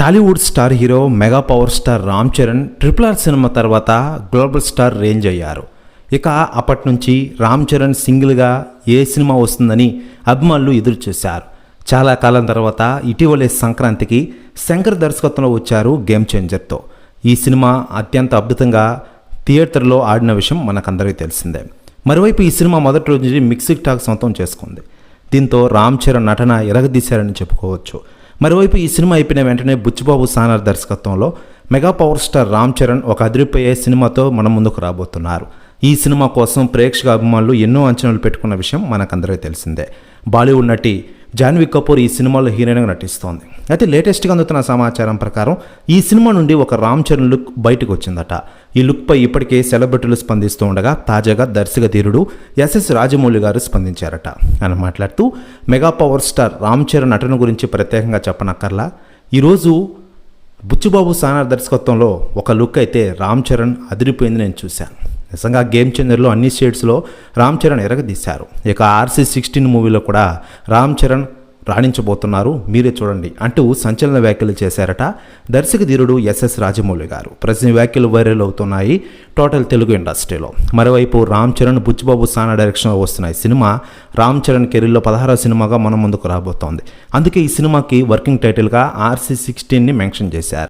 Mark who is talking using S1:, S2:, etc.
S1: Tollywood star hero mega power star Ram Charan triple R cinema తర్వాత global star range అయ్యారు. ఇక అప్పటి నుంచి రామ్ చరణ్ సింగిల్గా ఏ సినిమా వస్తుందని అభిమానులు ఎదురు చూశారు. చాలా కాలం తర్వాత ఇటీవలే సంక్రాంతికి శంకర్ దర్శకత్వంలో వచ్చారు గేమ్ చేంజర్తో. ఈ సినిమా అత్యంత అద్భుతంగా థియేటర్లో ఆడిన విషయం మనకందరికీ తెలిసిందే. మరోవైపు ఈ సినిమా మొదటి రోజు నుంచి మిక్సిక్ టాక్ సొంతం చేసుకుంది. దీంతో రామ్ చరణ్ నటన ఎరగదీశారని చెప్పుకోవచ్చు. మరోవైపు ఈ సినిమా అయిపోయిన వెంటనే బుచ్చిబాబు సానార్ దర్శకత్వంలో mega power star Ram Charan ఒక అదిరిపోయే సినిమాతో మన ముందుకు రాబోతున్నారు. ఈ సినిమా కోసం ప్రేక్షక అభిమానులు ఎన్నో అంచనాలు పెట్టుకున్న విషయం మనకందరికీ తెలిసిందే. బాలీవుడ్ నటి జాన్వీ కపూర్ ఈ సినిమాలో హీరోయిన్గా నటిస్తోంది. అయితే లేటెస్ట్గా అందుతున్న సమాచారం ప్రకారం ఈ సినిమా నుండి ఒక రామ్ చరణ్ లుక్ బయటకు వచ్చిందట. ఈ లుక్పై ఇప్పటికే సెలబ్రిటీలు స్పందిస్తూ ఉండగా తాజాగా దర్శక ధీరుడు ఎస్ఎస్ రాజమౌళి గారు స్పందించారట. ఆయన మాట్లాడుతూ mega power star Ram Charan నటన గురించి ప్రత్యేకంగా చెప్పనక్కర్లా. ఈరోజు బుచ్చుబాబు సానార్ దర్శకత్వంలో ఒక లుక్ అయితే రామ్ చరణ్ అదిరిపోయింది నేను చూశాను. నిజంగా గేమ్ చేంజర్లో అన్ని షేడ్స్లో రామ్ చరణ్ ఎరగదీశారు. ఇక ఆర్సీ సిక్స్టీన్ మూవీలో కూడా రామ్ చరణ్ రాణించబోతున్నారు. మీరే చూడండి అంటూ సంచలన వ్యాఖ్యలు చేశారట దర్శక ధీరుడు ఎస్ఎస్ రాజమౌళి గారు. ప్రజల వ్యాఖ్యలు వైరల్ అవుతున్నాయి టోటల్ తెలుగు ఇండస్ట్రీలో. మరోవైపు రామ్ చరణ్ బుచ్చిబాబు సానా డైరెక్షన్లో వస్తున్న ఈ సినిమా రామ్ చరణ్ కెరీర్లో పదహారవ సినిమాగా మన ముందుకు రాబోతోంది. అందుకే ఈ సినిమాకి వర్కింగ్ టైటిల్గా ఆర్సీ సిక్స్టీన్ని మెన్షన్ చేశారు.